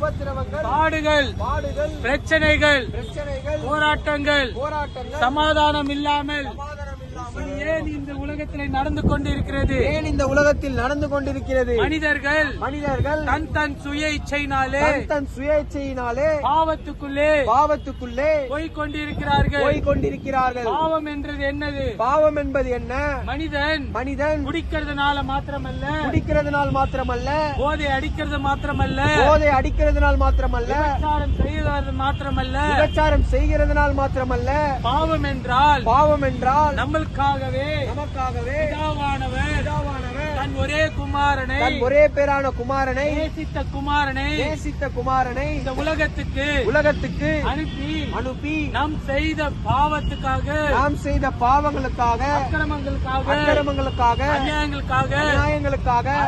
பாடுகள் பாடுகள் பிரச்சனைகள் பிரச்சனைகள் போராட்டங்கள் போராட்டங்கள் சமாதானம் இல்லாமல் ஏன் இந்த உலகத்தில் நடந்து கொண்டிருக்கிறது? ஏன் இந்த உலகத்தில் நடந்து கொண்டிருக்கிறது? மனிதர்கள் மனிதர்கள் தன் தன் சுய இச்சையினாலே தன் தன் சுயேட்சையினாலே பாவத்துக்குள்ளே பாவத்துக்குள்ளே போய் கொண்டிருக்கிறார்கள் போய் கொண்டிருக்கிறார்கள் பாவம் என்றது என்னது? பாவம் என்பது என்ன? மனிதன் மனிதன் குடிக்கிறதுனால மாத்திரமல்ல. குடிக்கிறதுனால் மாத்திரமல்ல. போதை அடிக்கிறது மாத்திரமல்ல. போதை அடிக்கிறதுனால் மாத்திரமல்ல. விபச்சாரம் செய்கிறது மாத்திரமல்ல. விபச்சாரம் செய்கிறதுனால் மாத்திரமல்ல. பாவம் என்றால் பாவம் என்றால் நம்மளுக்காகவே நமக்காகவே பிதாவானவர் தன் ஒரே குமாரனை தன் ஒரே பேரான குமாரனை நேசித்த குமாரனை நேசித்த குமாரனை இந்த உலகத்துக்கு உலகத்துக்கு அனுப்பி அனுப்பி நாம் செய்த பாவத்துக்காக நாம் செய்த பாவங்களுக்காக அக்கிரமங்களுக்காக அக்கிரமங்களுக்காக அநியாயங்களுக்காக நியாயங்களுக்காக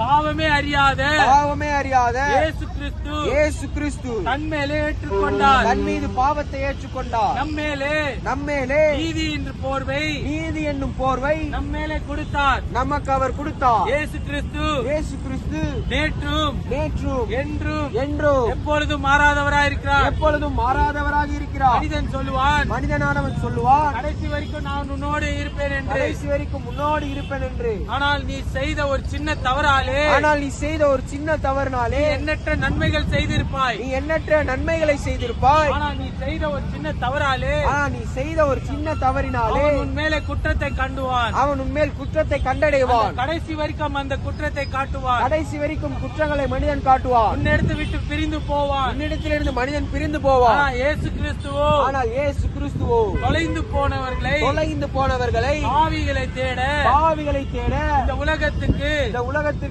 பாவமே அறியாத பாவமே அறியாத இயேசு கிறிஸ்து இயேசு கிறிஸ்து தன் மேலே ஏற்றுக்கொண்டார். தன் மீது பாவத்தை ஏற்றுக்கொண்டார். நம்மேலே நம்மேலே நீதி என்று போர்வை நீதி என்னும் போர்வை நம்மேலே கொடுத்தார். நமக்கு அவர் கொடுத்தார். இயேசு கிறிஸ்து இயேசு கிறிஸ்து நேற்றும் நேற்றும் என்றும் என்றும் எப்பொழுதும் மாறாதவராயிருக்கிறார் எப்பொழுதும் மாறாதவராக இருக்கிறார். மனிதன் சொல்லுவான் மனிதனானவன் சொல்லுவான் கடைசி வரைக்கும் நான் உன்னோடு இருப்பேன் என்று. கடைசி வரைக்கும் முன்னோடி இருப்பேன் என்று. ஆனால் நீ செய்த ஒரு சின்ன தவறாலே ஆனால் நீ செய்த ஒரு சின்ன தவறினாலே எண்ணற்ற நன்மைகள் செய்திருப்பாய். நீ எண்ணற்ற நன்மைகளை செய்திருப்பாய். ஆனால் நீ செய்த ஒரு சின்ன தவறாலே ஆனா நீ செய்த ஒரு சின்ன தவறினாலே அவன் உன் மேலே குற்றத்தை கண்டுவான். அவன் உன்மேல் குற்றத்தை கண்டடைவான். கடைசி வரைக்கும் அந்த குற்றத்தை காட்டுவான். கடைசி வரைக்கும் குற்றங்களை மனிதன் காட்டுவான். உன்னிடத்து விட்டு பிரிந்து போவான். உன்னிடத்திலிருந்து மனிதன் பிரிந்து போவான். இயேசு கிறிஸ்துவோ ஆனால் இயேசு கிறிஸ்துவோ தொலைந்து போனவர்களை தொலைந்து போனவர்களை பாவிகளை தேட பாவிகளை தேட இந்த உலகத்துக்கு இந்த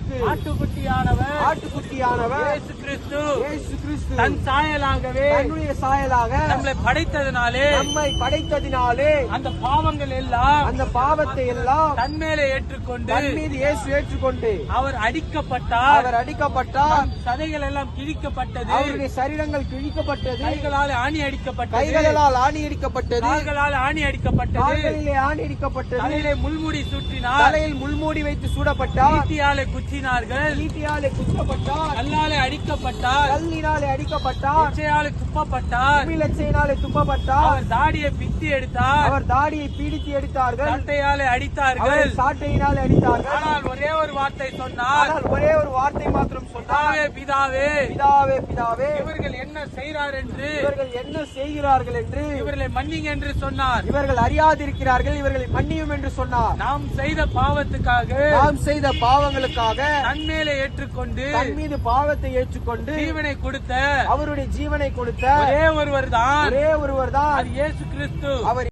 உலகத்திற்கு ஆட்டுக்குட்டியானவர். ஆட்டுக்குட்டியானவர். இயேசு கிறிஸ்து இயேசு கிறிஸ்து தன் சாயலாகவே தன்னுடைய சாயலாக நம்மளை படைத்ததினாலே நம்மை படைத்ததினாலே அந்த பாவங்கள் எல்லாம் அந்த பாவத்தை எல்லாம் தன் மேலே ஏற்றுக்கொண்டு தன் மீது இயேசு ஏற்றுக்கொண்டு அவர் அடிக்கப்பட்டார். அவர் அடிக்கப்பட்டார். சதைகள் எல்லாம் கிழிக்கப்பட்டது. அவருடைய சரீரங்கள் கிழிக்கப்பட்டது. கைகளால் ஆணி அடிக்கப்பட்டது. கைகளால் ஆணி அடிக்கப்பட்டது. கால்களால் ஆணி அடிக்கப்பட்டது. கால்களிலே ஆணி அடிக்கப்பட்டது. தலையிலே முள்முடி சுற்றினார் தலையில் முள்மூடி வைத்து சூடப்பட்டார். ஈட்டியாலே ஈட்டியாலே குத்தப்பட்டார். கல்லாலே அடிக்கப்பட்டார். கல்லினாலே அடிக்கப்பட்டார். இச்சையாலே துப்பப்பட்டார் குமிழச்சையினாலே துப்பப்பட்டார். அவர் தாடியை பித்தி எடுத்தார். அவர் தாடியை பீடித்து எடுத்தார்கள். சட்டையாலே அடித்தார்கள். சாட்டையினாலே அடித்தார்கள். ஆனால் ஒரே ஒரு வார்த்தை சொன்னார். ஒரே ஒரு வார்த்தை மாத்திரம் சொன்னார். பிதாவே பிதாவே. பிதாவே பிதாவே. இவர்கள் என்ன செய்கிறார் என்று இவர்கள் என்ன செய்கிறார்கள் என்று இவர்களை மன்னிங்க என்று சொன்னார். இவர்கள் அறியாதிருக்கிறார்கள். இவர்களை மன்னியும் என்று சொன்னார். நாம் செய்த பாவத்துக்காக. நாம் செய்த பாவங்களுக்காக. தன்மேலே ஏற்றுக்கொண்டு தன் மீது பாவத்தை ஏற்றுக்கொண்டு ஜீவனை கொடுத்த அவருடைய ஜீவனை கொடுத்த ஒரே ஒருவர் தான் ஒரே ஒருவர் தான் அது இயேசு கிறிஸ்து. அவர்